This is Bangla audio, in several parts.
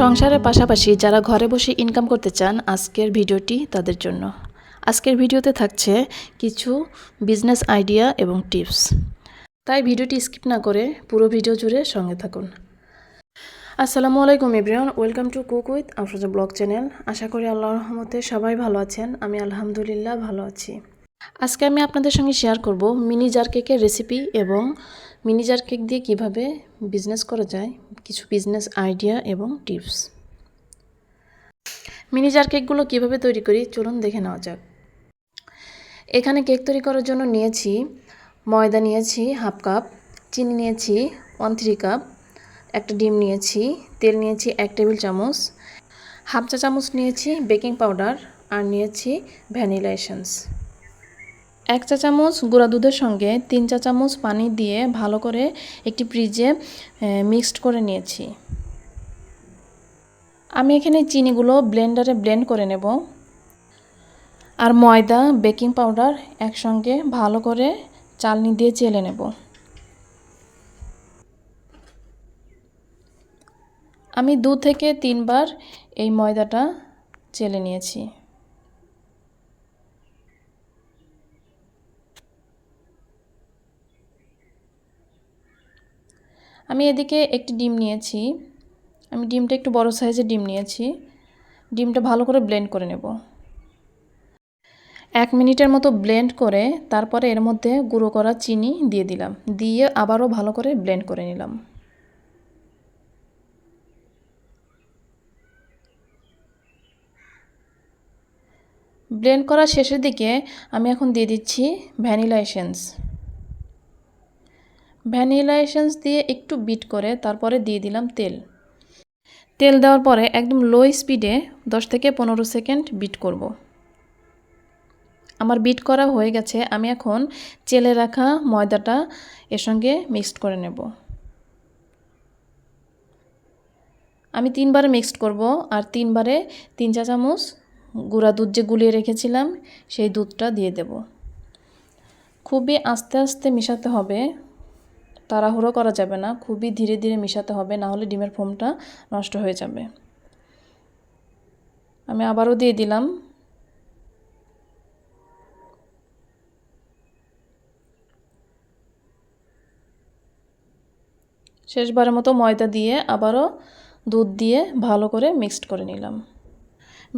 সংসারের পাশাপাশি যারা ঘরে বসে ইনকাম করতে চান, আজকের ভিডিওটি তাদের জন্য। আজকের ভিডিওতে থাকছে কিছু বিজনেস আইডিয়া এবং টিপস তাই ভিডিওটি স্কিপ না করে পুরো ভিডিও জুড়ে সঙ্গে থাকুন। আসসালামু আলাইকুম everyone welcome to cook with Afroza blog channel আশা করি আল্লাহ রহমতে সবাই ভালো আছেন, আমি আলহামদুলিল্লাহ ভালো আছি। আজকে আমি আপনাদের সঙ্গে শেয়ার করব মিনি জার কেকের রেসিপি এবং মিনি জার কেক দিয়ে কীভাবে বিজনেস করা যায়, কিছু বিজনেস আইডিয়া এবং টিপস মিনি জার কেকগুলো কীভাবে তৈরি করি, চলুন দেখে নেওয়া যাক। এখানে কেক তৈরি করার জন্য নিয়েছি ময়দা নিয়েছি হাফ কাপ চিনি নিয়েছি ওয়ান থ্রি কাপ একটা ডিম নিয়েছি, তেল নিয়েছি এক টেবিল চামচ হাফ চা চামচ নিয়েছি বেকিং পাউডার আর নিয়েছি ভ্যানিলা এসেন্স এক চা চামচ গুঁড়া দুধের সঙ্গে তিন চা চামচ পানি দিয়ে ভালো করে একটি ফ্রিজে মিক্সড করে নিয়েছি। আমি এখানে চিনিগুলো ব্লেন্ডারে ব্লেন্ড করে নেব। আর ময়দা বেকিং পাউডার একসঙ্গে ভালো করে চালনি দিয়ে চেলে নেব। আমি দু থেকে তিনবার এই ময়দাটা চেলে নিয়েছি। আমি এদিকে একটি ডিম নিয়েছি। আমি ডিমটা একটু বড় সাইজের ডিম নিয়েছি। ডিমটা ভালো করে ব্লেন্ড করে নেব। এক মিনিটের মতো ব্লেন্ড করে তারপরে এর মধ্যে গুঁড়ো করা চিনি দিয়ে দিলাম। দিয়ে আবারও ভালো করে ব্লেন্ড করে নিলাম। ব্লেন্ড করা শেষের দিকে আমি এখন দিয়ে দিচ্ছি ভ্যানিলা এসেন্স। ভ্যানিলা এসেন্স দিয়ে একটু বিট করে তারপরে দিয়ে দিলাম তেল। তেল দেওয়ার পরে একদম লো স্পিডে 10 থেকে পনেরো সেকেন্ড বিট করব। আমার বিট করা হয়ে গেছে, আমি এখন চেলে রাখা ময়দাটা এর সঙ্গে মিক্সড করে নেব। আমি তিনবারে মিক্সড করব আর তিনবারে তিন চা চামচ গুঁড়া দুধ যে গুলিয়ে রেখেছিলাম, সেই দুধটা দিয়ে দেব। খুবই আস্তে আস্তে মিশাতে হবে। তাড়াহুড়ো করা যাবে না, খুবই ধীরে ধীরে মিশাতে হবে, না হলে ডিমের ফোমটা নষ্ট হয়ে যাবে। আমি আবারও দিয়ে দিলাম। শেষবারের মতো ময়দা দিয়ে আবারও দুধ দিয়ে ভালো করে মিক্সড করে নিলাম।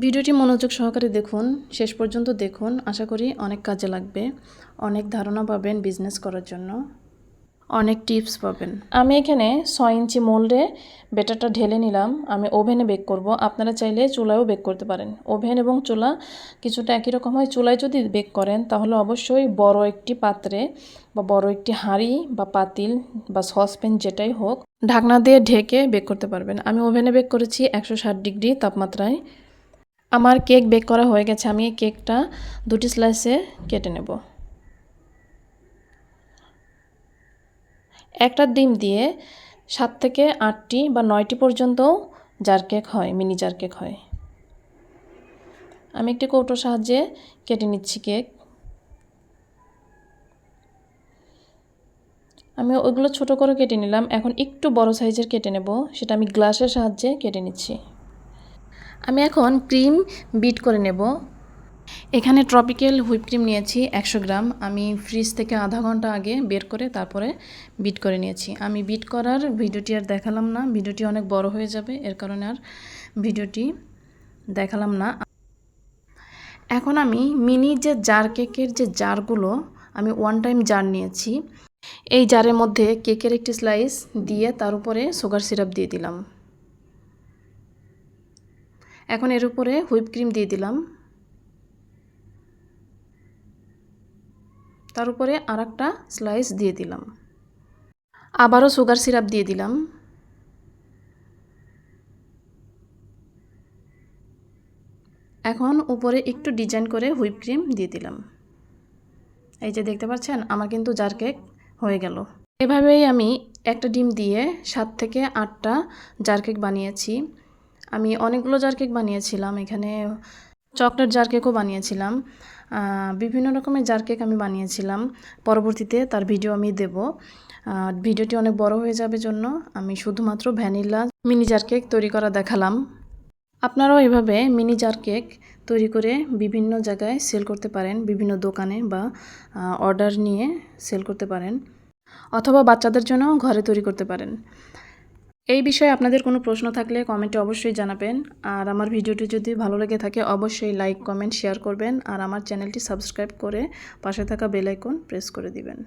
ভিডিওটি মনোযোগ সহকারে দেখুন, শেষ পর্যন্ত দেখুন। আশা করি অনেক কাজে লাগবে, অনেক ধারণা পাবেন বিজনেস করার জন্য। অনেক টিপস পাবেন। আমি এখানে ছয় ইঞ্চি মোল্ডে বেটারটা ঢেলে নিলাম। আমি ওভেনে বেক করব। আপনারা চাইলে চুলায়ও বেক করতে পারেন। ওভেন এবং চুলা কিছুটা একই রকম হয়। চুলায় যদি বেক করেন, তাহলে অবশ্যই বড় একটি পাত্রে বা বড় একটি হাঁড়ি বা পাতিল বা সসপ্যান যেটাই হোক, ঢাকনা দিয়ে ঢেকে বেক করতে পারবেন। আমি ওভেনে বেক করেছি একশো ষাট ডিগ্রি তাপমাত্রায়। আমার কেক বেক করা হয়ে গেছে। আমি কেকটা দুটি স্লাইসে কেটে নেব। একটা ডিম দিয়ে সাত থেকে আটটি বা নয়টি পর্যন্ত জার কেক হয়, মিনি জার কেক হয়। আমি একটি কৌটোর সাহায্যে কেটে নিচ্ছি কেক। আমি ওইগুলো ছোট করে কেটে নিলাম। এখন একটু বড় সাইজের কেটে নেব, সেটা আমি গ্লাসের সাহায্যে কেটে নিচ্ছি। আমি এখন ক্রিম বিট করে নেব। এখানে ট্রপিক্যাল হুইপ ক্রিম নিয়েছি একশো গ্রাম। আমি ফ্রিজ থেকে আধা ঘণ্টা আগে বের করে তারপরে বিট করে নিয়েছি। আমি বিট করার ভিডিওটি আর দেখালাম না। ভিডিওটি অনেক বড় হয়ে যাবে, এর কারণে আর ভিডিওটি দেখালাম না। এখন আমি মিনি যে জার কেকের যে জারগুলো আমি ওয়ান টাইম জার নিয়েছি। এই জারের মধ্যে কেকের একটি স্লাইস দিয়ে তার উপরে সুগার সিরাপ দিয়ে দিলাম। এখন এর উপরে হুইপ ক্রিম দিয়ে দিলাম। তার উপরে আর একটা স্লাইস দিয়ে দিলাম। আবারও সুগার সিরাপ দিয়ে দিলাম। এখন উপরে একটু ডিজাইন করে হুইপ ক্রিম দিয়ে দিলাম। এই যে দেখতে পাচ্ছেন, আমার কিন্তু জার কেক হয়ে গেল। এভাবেই আমি একটা ডিম দিয়ে সাত থেকে আটটা জার কেক বানিয়েছি। আমি অনেকগুলো জার কেক বানিয়েছিলাম এখানে। চকলেট জার কেকও বানিয়েছিলাম। বিভিন্ন রকমের জার কেক আমি বানিয়েছিলাম। পরবর্তীতে তার ভিডিও আমি দেব। ভিডিওটি অনেক বড় হয়ে যাবে জন্য আমি শুধুমাত্র ভ্যানিলা মিনি জার কেক তৈরি করা দেখালাম। আপনারাও এভাবে মিনি জার কেক তৈরি করে বিভিন্ন জায়গায় সেল করতে পারেন, বিভিন্ন দোকানে বা অর্ডার নিয়ে সেল করতে পারেন। অথবা বাচ্চাদের জন্য ঘরে তৈরি করতে পারেন। এই বিষয়ে আপনাদের কোনো প্রশ্ন থাকলে কমেন্টে অবশ্যই জানাবেন। আর আমার ভিডিওটি যদি ভালো লেগে থাকে, অবশ্যই লাইক, কমেন্ট, শেয়ার করবেন। আর আমার চ্যানেলটি সাবস্ক্রাইব করে পাশে থাকা বেল আইকন প্রেস করে দিবেন।